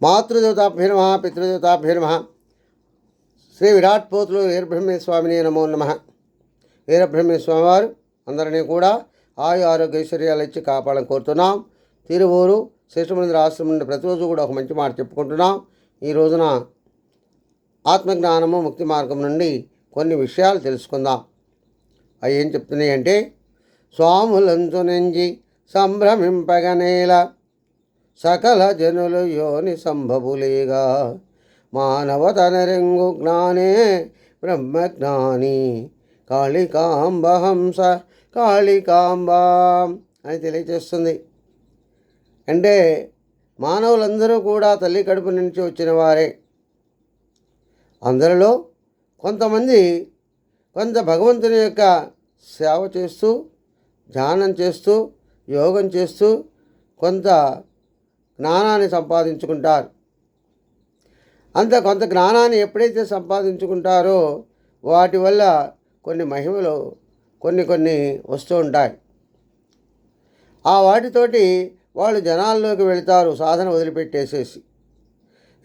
మాతృదేవతాభ్యర్మ పితృదేవతాభ్యర్మ శ్రీ విరాట్ పోతులు వీరబ్రహ్మేశ్వర స్వామిని నమో నమ. వీరబ్రహ్మేశ్వామి వారు అందరినీ కూడా ఆయు ఆరోగ్య ఐశ్వర్యాలు ఇచ్చి కాపాడని కోరుతున్నాం. తిరువూరు శేషమందిర ఆశ్రమం నుండి ప్రతిరోజు కూడా ఒక మంచి మాట చెప్పుకుంటున్నాం. ఈ రోజున ఆత్మజ్ఞానము ముక్తి మార్గం నుండి కొన్ని విషయాలు తెలుసుకుందాం. అవి ఏం చెప్తున్నాయి అంటే స్వాములంతు నెంజి సంభ్రమింపగనేల సకల జనులు యోని సంభవులేగా. మానవతనరింగు జ్ఞానే బ్రహ్మజ్ఞాని. కాళికాంబహంస కాళికాంబాం అని తెలియజేస్తుంది. అంటే మానవులందరూ కూడా తల్లి కడుపు నుంచి వచ్చిన వారే. అందరిలో కొంతమంది కొంత భగవంతుని యొక్క సేవ చేస్తూ ధ్యానం చేస్తూ యోగం చేస్తూ కొంత జ్ఞానాన్ని సంపాదించుకుంటారు. అంత కొంత జ్ఞానాన్ని ఎప్పుడైతే సంపాదించుకుంటారో వాటి వల్ల కొన్ని మహిమలు కొన్ని కొన్ని వస్తూ ఉంటాయి. ఆ వాటితోటి వాళ్ళు జనాల్లోకి వెళ్తారు సాధన వదిలిపెట్టేసేసి.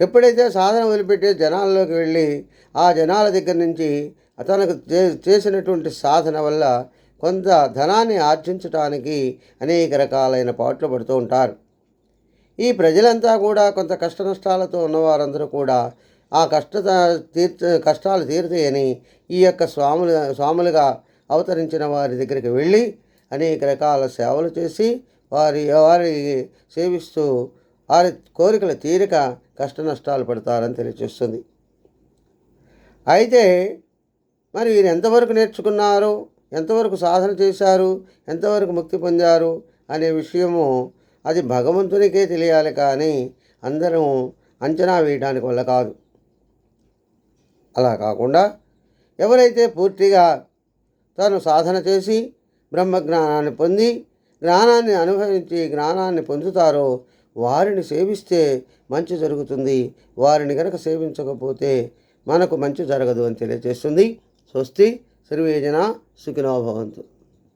ఎప్పుడైతే సాధన వదిలిపెట్టే జనాల్లోకి వెళ్ళి ఆ జనాల దగ్గర నుంచి తనకు చే చేసినటువంటి సాధన వల్ల కొంత ధనాన్ని ఆర్జించడానికి అనేక రకాలైన పాటలు పడుతూ ఉంటారు. ఈ ప్రజలంతా కూడా కొంత కష్ట నష్టాలతో ఉన్నవారందరూ కూడా ఆ కష్ట తీర్చ కష్టాలు తీరుతాయని ఈ యొక్క స్వాములు స్వాములుగా అవతరించిన వారి దగ్గరికి వెళ్ళి అనేక రకాల సేవలు చేసి వారి వారి సేవిస్తూ వారి కోరికల తీరిక కష్ట నష్టాలు పడతారని తెలియజేస్తుంది. అయితే మరి వీరు ఎంతవరకు నేర్చుకున్నారు? ఎంతవరకు సాధన చేశారు? ఎంతవరకు ముక్తి పొందారు? అనే విషయము అది భగవంతునికే తెలియాలి కానీ అందరం అంచనా వేయడానికి వల్ల కాదు. అలా కాకుండా ఎవరైతే పూర్తిగా తాను సాధన చేసి బ్రహ్మజ్ఞానాన్ని పొంది జ్ఞానాన్ని అనుభవించి జ్ఞానాన్ని పొందుతారో వారిని సేవిస్తే మంచి జరుగుతుంది. వారిని కనుక సేవించకపోతే మనకు మంచి జరగదు అని తెలియజేస్తుంది. స్వస్తి. సర్వేజన సుఖినోభవంతు